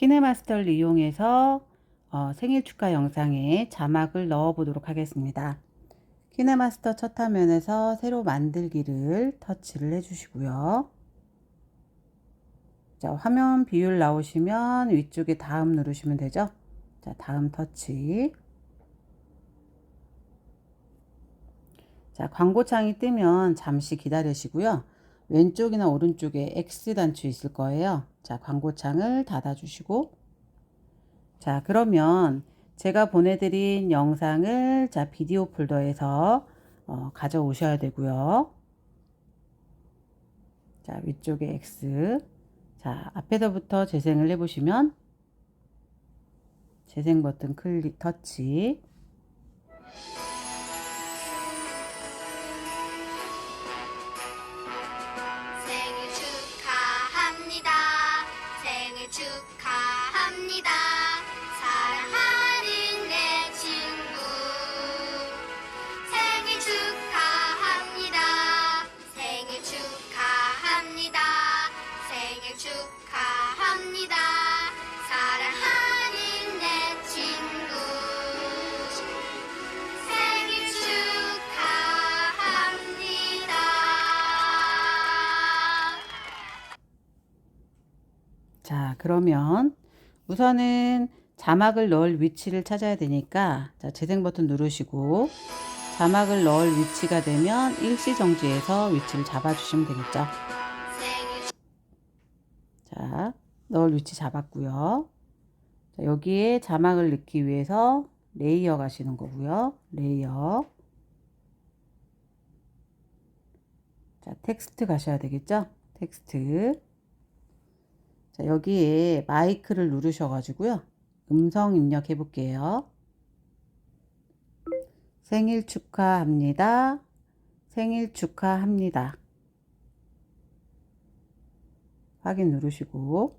키네마스터를 이용해서 어, 생일 축하 영상에 자막을 넣어 보도록 하겠습니다. 키네마스터 첫 화면에서 새로 만들기를 터치를 해주시고요. 자, 화면 비율 나오시면 위쪽에 다음 누르시면 되죠. 자, 다음 터치. 자, 광고창이 뜨면 잠시 기다리시고요. 왼쪽이나 오른쪽에 X 단추 있을 거예요. 자, 광고창을 닫아주시고. 자, 그러면 제가 보내드린 영상을 자, 비디오 폴더에서 어, 가져오셔야 되고요. 자, 위쪽에 X. 자, 앞에서부터 재생을 해보시면 재생 버튼 클릭 터치. 그러면 우선은 자막을 넣을 위치를 찾아야 되니까 자, 재생 버튼 누르시고 자막을 넣을 위치가 되면 일시 정지해서 위치를 잡아주시면 되겠죠. 자, 넣을 위치 잡았고요. 자, 여기에 자막을 넣기 위해서 레이어 가시는 거고요. 레이어. 자, 텍스트 가셔야 되겠죠? 텍스트. 자, 여기에 마이크를 누르셔가지고요. 음성 입력해 볼게요. 생일 축하합니다. 생일 축하합니다. 확인 누르시고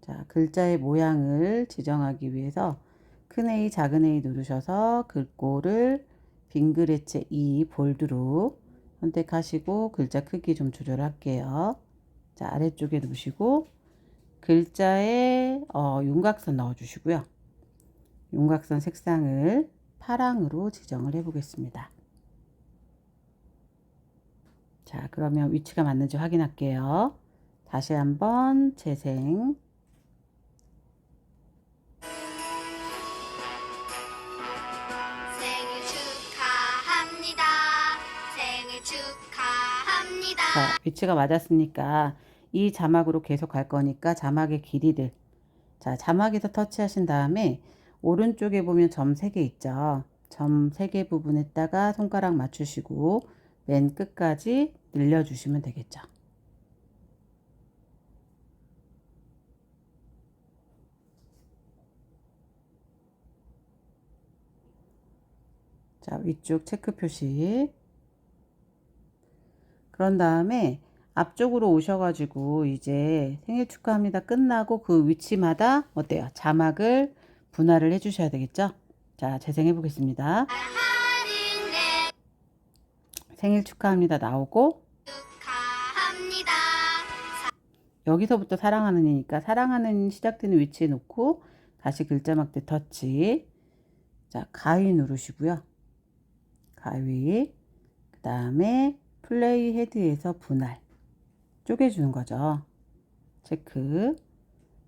자 글자의 모양을 지정하기 위해서 큰 A 작은 A 누르셔서 글꼴을 빙그레체 2 볼드로 선택하시고 글자 크기 좀 조절할게요. 자 아래쪽에 누르시고 글자에 어, 윤곽선 넣어주시고요. 윤곽선 색상을 파랑으로 지정을 해보겠습니다. 자, 그러면 위치가 맞는지 확인할게요. 다시 한번 재생. 생일 축하합니다. 생일 축하합니다. 자, 위치가 맞았으니까 이 자막으로 계속 갈 거니까 자막의 길이를. 자, 자막에서 터치하신 다음에 오른쪽에 보면 점 3개 있죠. 점 3개 부분에다가 손가락 맞추시고 맨 끝까지 늘려주시면 되겠죠. 자, 위쪽 체크 표시. 그런 다음에 앞쪽으로 오셔가지고 이제 생일 축하합니다 끝나고 그 위치마다 어때요? 자막을 분할을 해주셔야 되겠죠? 자, 재생해 보겠습니다. 생일 축하합니다 나오고 축하합니다. 여기서부터 사랑하는이니까 사랑하는 시작되는 위치에 놓고 다시 글자 막대 터치. 자, 가위 누르시고요. 가위. 그 다음에 플레이 헤드에서 분할. 쪼개주는 거죠. 체크.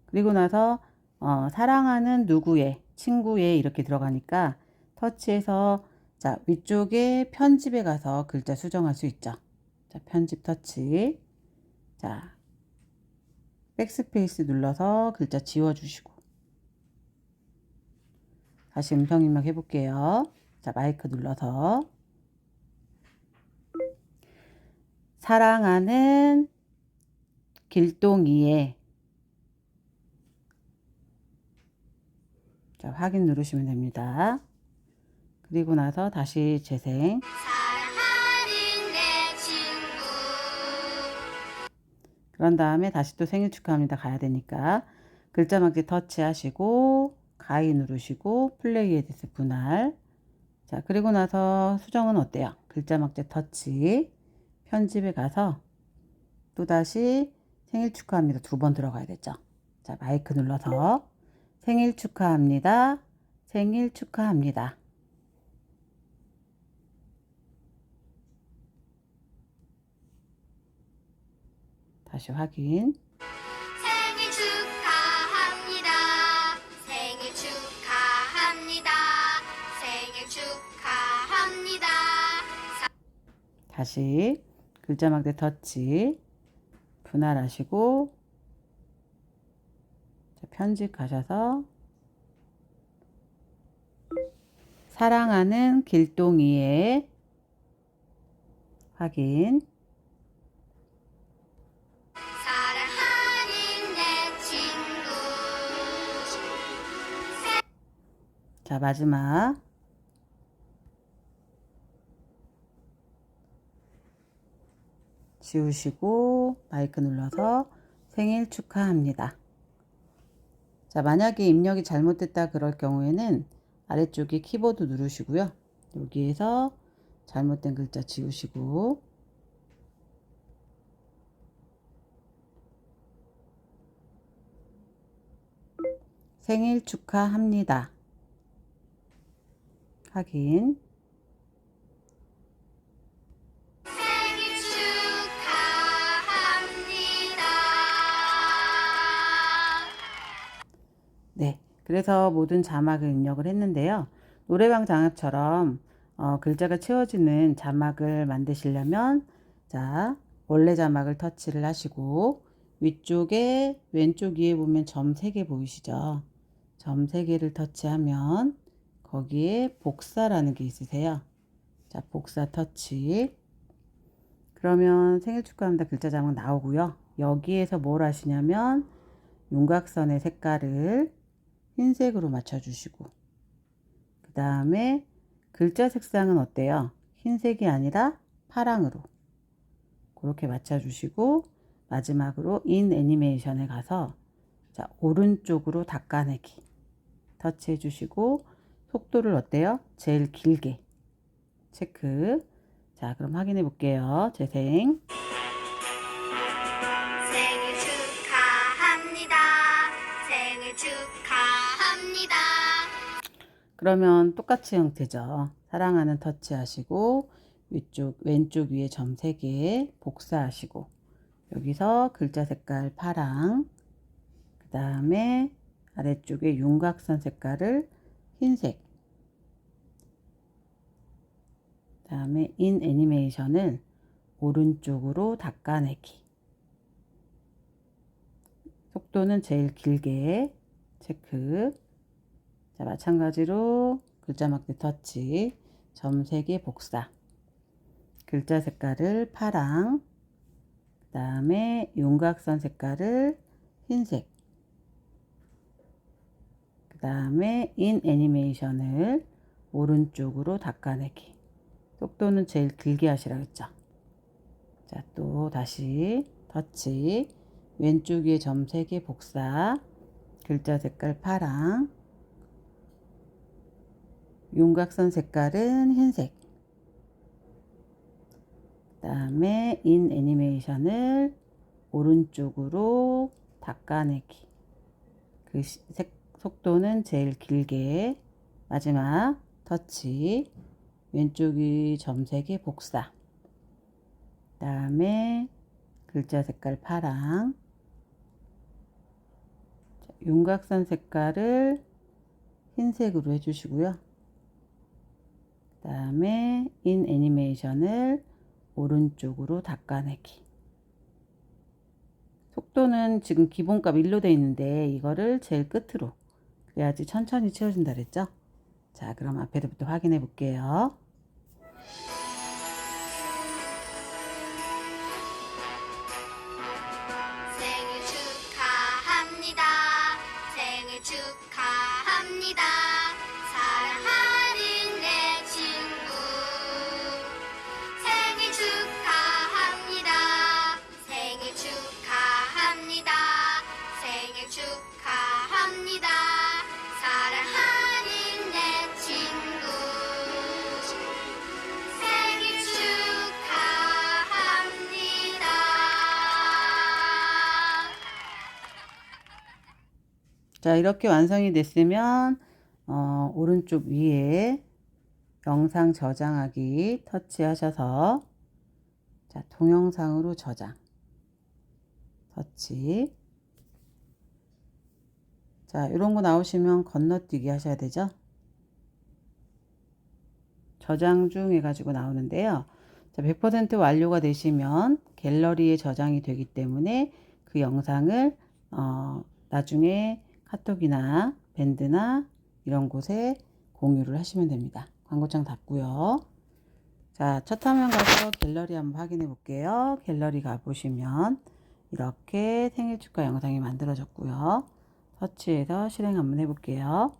그리고 나서 어, 사랑하는 누구의 친구의 이렇게 들어가니까 터치해서 자 위쪽에 편집에 가서 글자 수정할 수 있죠. 자 편집 터치. 자 백스페이스 눌러서 글자 지워주시고 다시 음성 입력 해볼게요. 자 마이크 눌러서 사랑하는 길동이의 자 확인 누르시면 됩니다. 그리고 나서 다시 재생. 그런 다음에 다시 또 생일 축하합니다. 가야 되니까. 글자 막기 터치하시고 가위 누르시고 플레이에 대해서 분할. 자 그리고 나서 수정은 어때요? 글자 막대 터치. 편집에 가서 또다시 생일 축하합니다 두 번 들어가야 되죠 자, 마이크 눌러서 생일 축하합니다. 생일 축하합니다. 다시 확인. 생일 축하합니다. 생일 축하합니다. 생일 축하합니다. 다시 글자막대 터치 분할하시고 자, 편집 가셔서 사랑하는 길동이의 확인 사랑하는 내 친구. 자 마지막 지우시고 마이크 눌러서 생일 축하합니다. 자 만약에 입력이 잘못됐다 그럴 경우에는 아래쪽에 키보드 누르시고요. 여기에서 잘못된 글자 지우시고 생일 축하합니다. 확인. 그래서 모든 자막을 입력을 했는데요. 노래방 장합처럼 어, 글자가 채워지는 자막을 만드시려면 자, 원래 자막을 터치를 하시고 위쪽에 왼쪽 위에 보면 점 3개 보이시죠? 점 3개를 터치하면 거기에 복사라는 게 있으세요. 자, 복사 터치. 그러면 생일 축하합니다 글자 자막 나오고요. 여기에서 뭘 하시냐면 윤곽선의 색깔을 흰색으로 맞춰주시고. 그 다음에 글자 색상은 어때요? 흰색이 아니라 파랑으로. 그렇게 맞춰주시고 마지막으로 인 애니메이션에 가서 자 오른쪽으로 닦아내기. 터치해 주시고 속도를 어때요? 제일 길게. 체크. 자 그럼 확인해 볼게요. 재생 그러면 똑같이 형태죠. 사랑하는 터치 하시고 위쪽 왼쪽 위에 점 3개 복사하시고 여기서 글자 색깔 파랑 그 다음에 아래쪽에 윤곽선 색깔을 흰색 그 다음에 인 애니메이션을 오른쪽으로 닦아내기 속도는 제일 길게 체크 자, 마찬가지로 글자 막대 터치, 점 3개 복사, 글자 색깔을 파랑, 그 다음에 윤곽선 색깔을 흰색, 그 다음에 인 애니메이션을 오른쪽으로 닦아내기. 속도는 제일 길게 하시라 했죠. 자, 또 다시 터치, 왼쪽 위에 점 3개 복사, 글자 색깔 파랑, 윤곽선 색깔은 흰색. 그 다음에 인 애니메이션을 오른쪽으로 닦아내기. 그 시- 색, 속도는 제일 길게. 마지막 터치. 왼쪽이 점색의 복사. 그 다음에 글자 색깔 파랑. 자, 윤곽선 색깔을 흰색으로 해주시고요. 그 다음에 인 애니메이션을 오른쪽으로 닦아내기. 속도는 지금 기본값 1로 되어 있는데 이거를 제일 끝으로 그래야지 천천히 채워진다 그랬죠? 자 그럼 앞에부터 확인해 볼게요. 생일 축하합니다. 생일 축하합니다. 자, 이렇게 완성이 됐으면 어, 오른쪽 위에 영상 저장하기 터치하셔서 자, 동영상으로 저장. 터치. 자, 이런 거 나오시면 건너뛰기 하셔야 되죠? 저장 중 해가지고 나오는데요. 자, 100% 완료가 되시면 갤러리에 저장이 되기 때문에 그 영상을 어, 나중에 카톡이나 밴드나 이런 곳에 공유를 하시면 됩니다. 광고창 닫고요. 자, 첫 화면 가서 갤러리 한번 확인해 볼게요. 갤러리 가보시면 이렇게 생일 축하 영상이 만들어졌고요. 터치해서 실행 한번 해볼게요.